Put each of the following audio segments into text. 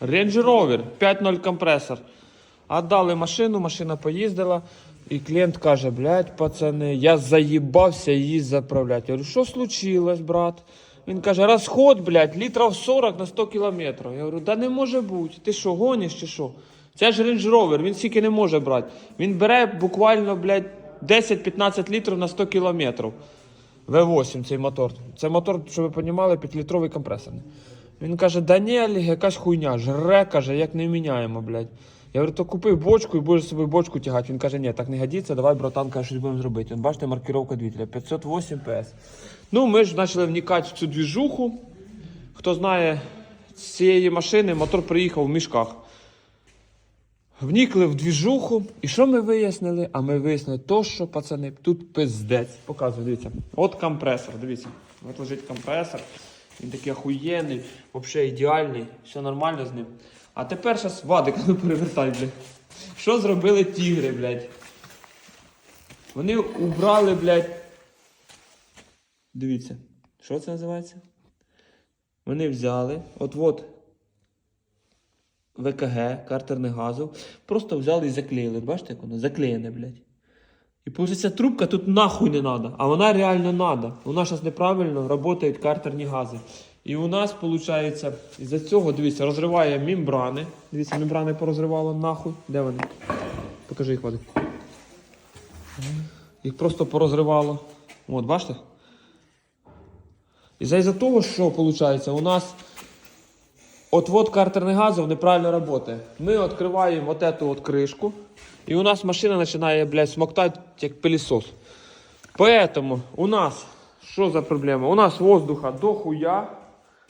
Range Rover 5.0 компресор. Отдали машину, машина поїздила. І клієнт каже, блядь, пацани, я заїбався її заправляти. Я говорю, що случилось, брат? Він каже, розход, блядь, літрів 40 на 100 кілометрів. Я говорю, да не може бути. Ти що, гониш чи що? Це ж Range Rover, він стільки не може брати. Він бере буквально, блядь, 10-15 літрів на 100 кілометрів. V8 цей мотор. Це мотор, щоб ви розуміли, 5-літровий компресорний. Він каже, да ні, Олег, якась хуйня, жре, каже, як не міняємо, блядь. Я говорю, то купив бочку і будеш собі бочку тягати. Він каже, ні, так не годиться, давай, братан, каже, щось будемо зробити. Він бачите, маркировка двигателя 508 PS. Ну, ми ж почали вникати в цю двіжуху. Хто знає, з цієї машини мотор приїхав в мішках. Вникли в двіжуху. І що ми вияснили? А ми вияснили то, що пацани, тут пиздець. Показую, дивіться. От компресор, дивіться. От лежить компресор. Він такий охуєнний, взагалі ідеальний, все нормально з ним. А тепер зараз Вадик, ну перевертай, блядь. Що зробили тігри, блядь? Вони убрали, блядь. Дивіться, що це називається? Вони взяли, от-от ВКГ, картерних газів, просто взяли і заклеїли. Бачите, як воно заклеєне, блядь. І получиться трубка тут нахуй не надо, а вона реально надо. У нас зараз неправильно працюють картерні гази. І у нас, виходить, із-за цього, дивіться, розриває мембрани. Дивіться, мембрани порозривало нахуй. Де вони? Покажи їх, Вадик. Їх просто порозривало. От, бачите? І за того, що виходить, у нас отвод картерних газів неправильно працює. Ми відкриваємо вот эту вот кришку, і у нас машина починає, блядь, смоктати як пилісос. Поэтому у нас що за проблема? У нас воздуха до хуя.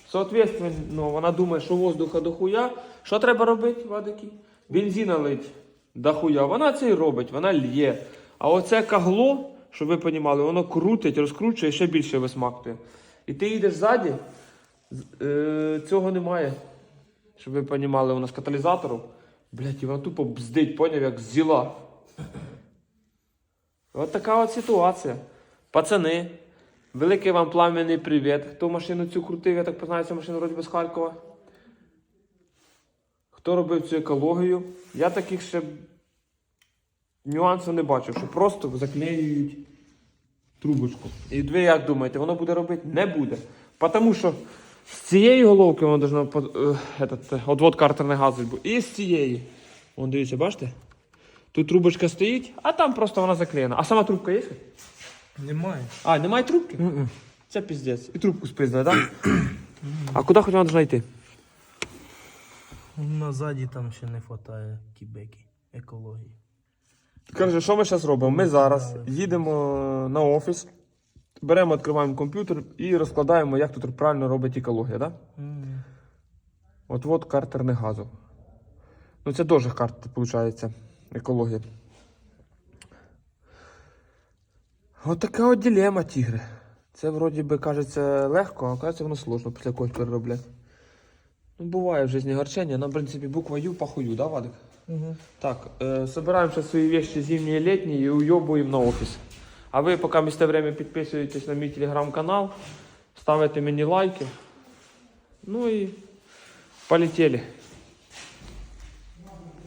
Соответственно, вона думає, що воздуха до хуя. Що треба робити, Вадики? Бензина лить до хуя. Вона це і робить, вона лє. А оце кагло, щоб ви розуміли, воно крутить, розкручує ще більше висмактує. І ти їдеш ззаді, е, цього немає. Щоб ви розуміли, у нас каталізатору. Блять, і вона тупо бздить, поняв, як зіла. От така от ситуація. Пацани, великий вам пламенний привіт. Хто машину цю крутив, я так познаю, цю машину вроді без Харкова. Хто робив цю екологію? Я таких ще нюансів не бачив, що просто заклеюють трубочку. І ви як думаєте, воно буде робити? Не буде. Тому що з цієї головки воно должно е, е, отвод картерний газ був. І з цієї. Вон дивіться, бачите? Тут трубочка стоїть, а там просто вона заклеєна. А сама трубка є? Немає. А, немає трубки? Це піздець. І трубку спиздили, так? а куди хоч вона должна йти? Назаді там ще не вистачає кібеки, екології. Коротше, що ми зараз робимо? Ми зараз їдемо на офіс, беремо, відкриваємо комп'ютер і розкладаємо, як тут правильно робить екологія, так? М. От от картерних газів. Ну це теж карта, виходить, екологія. От така от дилема, тігри. Це вроді би кажеться легко, а кажеться воно сложно після когось переробляти. Ну, буває в житті горчення, нам, в принципі, буква Ю похую, да, Вадик? Мгм. Так, собираем сейчас свои вещи зимние, летние и уебуем на офис. А ви, поки місце время підписуєтесь на мій телеграм-канал, ставите мені лайки. Ну і полетели.